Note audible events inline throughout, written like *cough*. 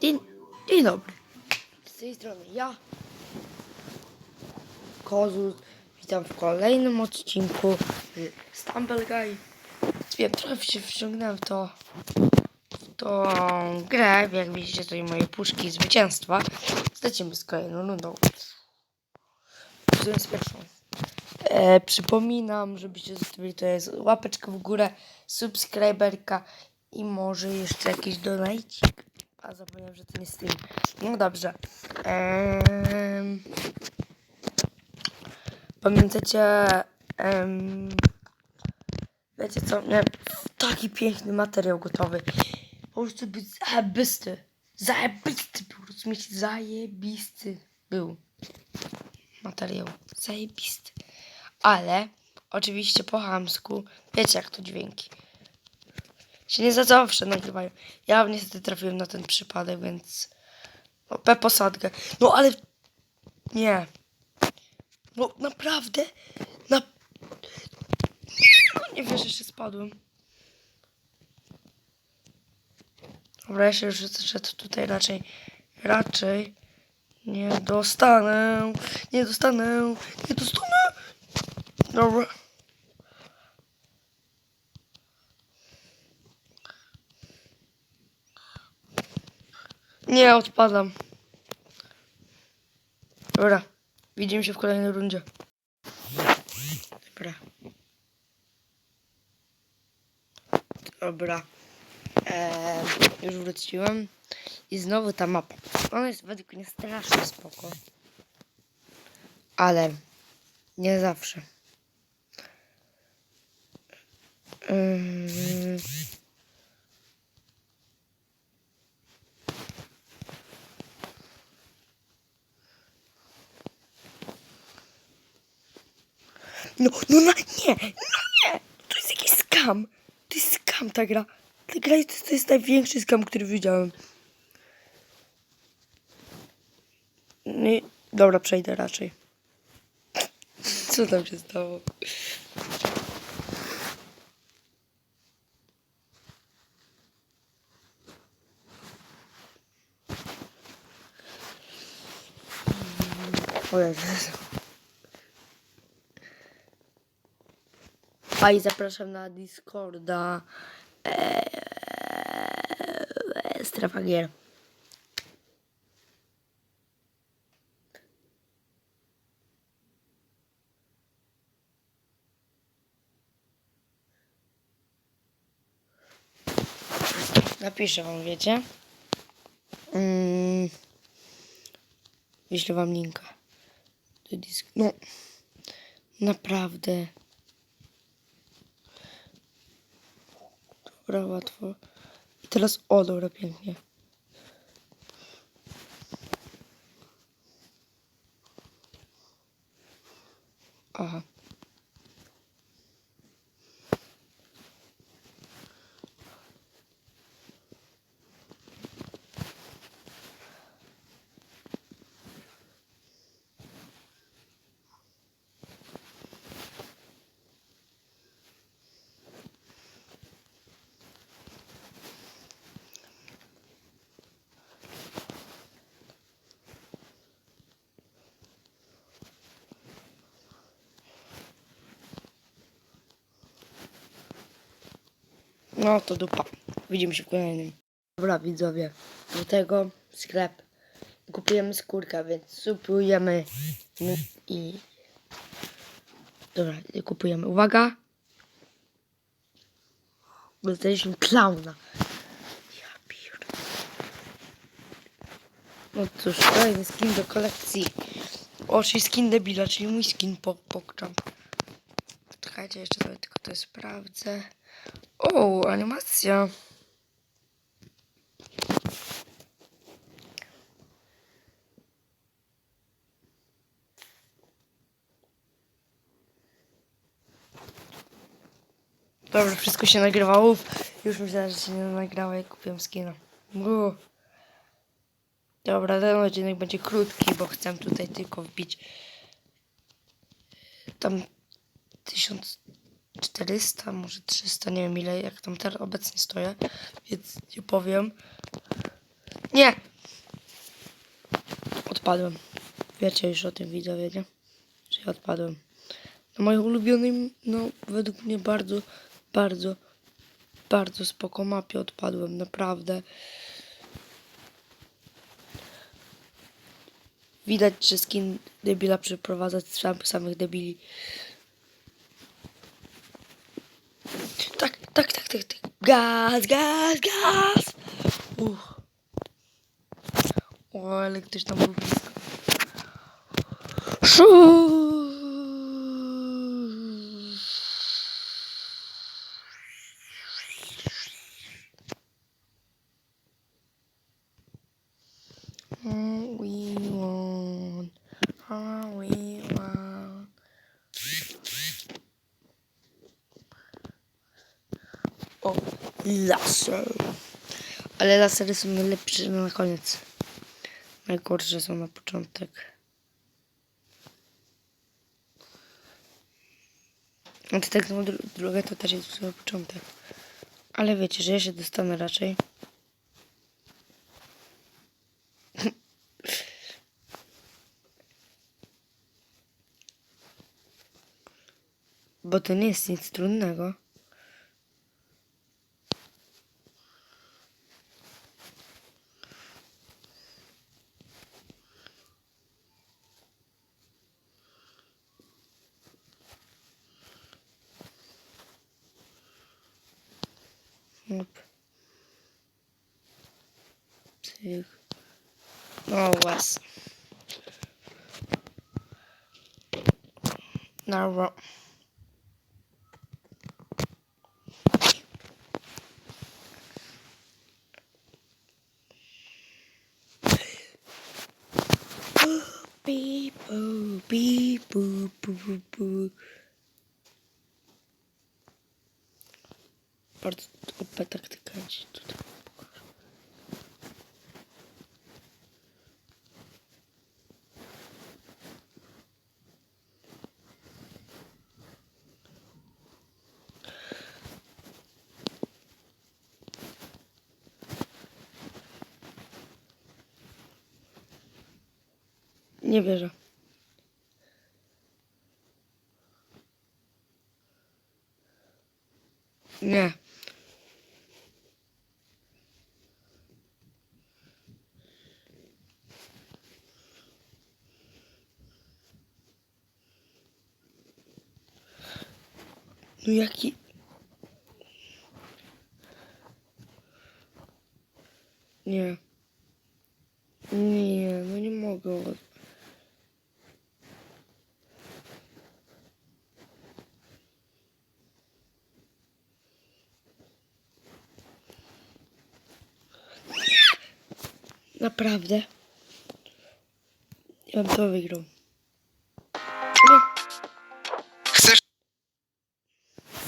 Dzień, dzień dobry. Z tej strony ja, Kozus. Witam w kolejnym odcinku z Stumble Guy. Wiem, trochę się wciągnąłem w to, w tą grę. Jak widzicie, tutaj moje puszki zwycięstwa. Lecimy z kolejną rundą. Z pierwszą. E, przypominam, żebyście zostawili to jest łapeczkę w górę, subskryberka i może jeszcze jakiś donajcik. A zapomniałem, że to nie Steam. No dobrze. Ehm, pamiętacie... Wiecie co? Miałem taki piękny materiał gotowy. Po prostu był zajebisty. Zajebisty był. Rozumiecie? Zajebisty był materiał. Zajebisty. Ale oczywiście po chamsku, wiecie jak to dźwięki. Się nie za zawsze nagrywają. Ja niestety trafiłem na ten przypadek, więc... No, P posadkę. No ale... Nie. No naprawdę. Na... Nie wiesz, jeszcze spadłem. Dobra, ja się już szedł tutaj raczej... Raczej... Nie dostanę. Nie dostanę. Nie dostanę. Dobra. Nie, odpadam. Dobra. Widzimy się w kolejnej rundzie. Dobra. Dobra. Eee, już wróciłem. I znowu ta mapa. Ona jest według mnie strasznie spoko. Ale nie zawsze. Ym, No, no, no, nie, no nie, to jest jakiś skam. To jest skam ta gra. Ta gra jest, to jest największy skam, który widziałem. Nie, dobra, przejdę raczej. *laughs* Co tam się stało? O Jezus. A i zapraszam na Discorda. Eee, strefa gier. Napiszę wam, wiecie? Mm. Wyślę wam linka. No. Naprawdę. Dobra, łatwo. I teraz o, dobra, pięknie. Aha. No to dupa. Widzimy się w kolejnym. Dobra widzowie, do tego sklep. Kupujemy skórkę, więc supujemy i... Dobra, kupujemy. Uwaga! Dostaliśmy klauna. Ja pier... No cóż, kolejny skin do kolekcji. O, czyli skin debila, czyli mój skin po pokczamp. Czekajcie, jeszcze sobie tylko to sprawdzę. O, animacja. Dobra, wszystko się nagrywało. Już myślałem, że się nie nagrało, jak kupiłem skina. Uff. Dobra, ten odcinek będzie krótki, bo chcę tutaj tylko wbić tam 1400, może 300, nie wiem ile, jak tam teraz obecnie stoję, więc nie powiem. Nie! Odpadłem. Wiecie już o tym widzowie, nie? Że ja odpadłem. Na moim ulubionym, no według mnie bardzo, bardzo, bardzo spoko mapie odpadłem, naprawdę. Widać, że skin debila przeprowadza sam, samych debili. Tak, tak, tak, tak, tak. Gaz, gaz, gaz! Uch. O, ale ktoś tam był blisko. Szu- All we want, laser. Ale lasery są najlepsze na koniec. Najgorsze są na początek. To tak samo dru- druga to też jest na początek. Ale wiecie, że ja się dostanę raczej. *laughs* Bo to nie jest nic trudnego. Hop. Cyk. O, łez. Bardzo OP taktyka ci tutaj. Nie wierzę. Nie. No jaki... Nie. Nie, no nie mogę. Naprawdę. Ja bym to wygrał.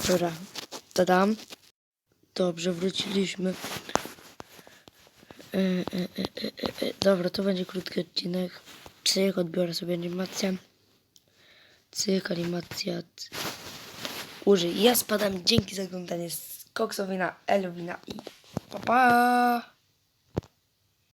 Dobra, dodam. Dobrze, wróciliśmy. E, e, e, e, e, e. Dobra, to będzie krótki odcinek. Cyk, odbiorę sobie animację. Cyk, animacja. Użyj. Ja spadam. Dzięki za oglądanie. Skoksowina, Elwina i pa pa.